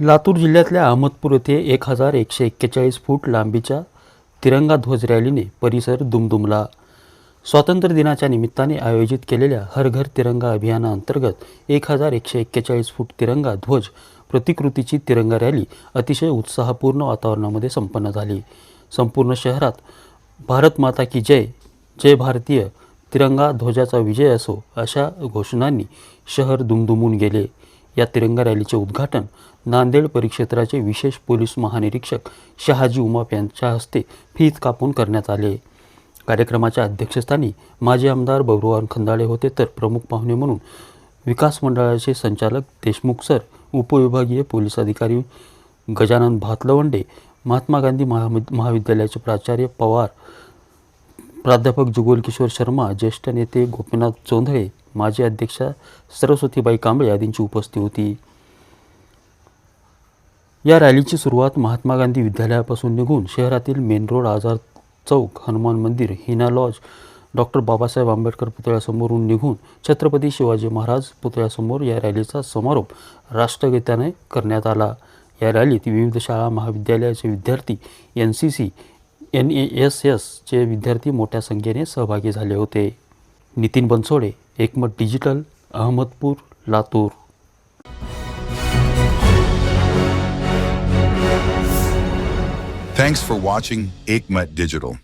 लातूर जिल्ह्यातल्या अहमदपूर येथे एक हजार एकशे एक्केचाळीस फूट लांबीच्या तिरंगा ध्वज रॅलीने परिसर दुमदुमला. स्वातंत्र्य दिनाच्या निमित्ताने आयोजित केलेल्या हर घर तिरंगा अभियानाअंतर्गत एक हजार एकशे एक्केचाळीस फूट तिरंगा ध्वज प्रतिकृतीची तिरंगा रॅली अतिशय उत्साहपूर्ण वातावरणामध्ये संपन्न झाली. संपूर्ण शहरात भारत माता की जय जय भारतीय तिरंगा ध्वजाचा विजय असो अशा घोषणांनी शहर दुमदुमून गेले. या तिरंगा रॅलीचे उद्घाटन नांदेड परिक्षेत्राचे विशेष पोलीस महानिरीक्षक शहाजी उमाप यांच्या हस्ते फीत कापून करण्यात आले. कार्यक्रमाच्या अध्यक्षस्थानी माजी आमदार बबरुवान खंदाळे होते तर प्रमुख पाहुणे म्हणून विकास मंडळाचे संचालक देशमुख सर उपविभागीय पोलीस अधिकारी गजानन भातलवंडे महात्मा गांधी महाविद्यालयाचे प्राचार्य पवार प्राध्यापक जुगोल किशोर शर्मा ज्येष्ठ नेते गोपीनाथ चोंधळे माजी अध्यक्षा सरस्वतीबाई कांबळे आदींची उपस्थिती होती. या रॅलीची सुरुवात महात्मा गांधी विद्यालयापासून निघून शहरातील main road Azad Chowk Hanuman Mandir Hina lodge doctor Babasaheb Ambedkar पुतळ्यासमोरून निघून छत्रपती शिवाजी महाराज पुतळ्यासमोर या रॅलीचा समारोप राष्ट्रगीताने करण्यात आला. या रॅलीत विविध शाळा महाविद्यालयाचे विद्यार्थी N C C N S S एसचे विद्यार्थी मोठ्या संख्येने सहभागी झाले होते. Nitin Bansode Ekmat digital Ahmedpur Latur Thanks for watching Aikmat Digital.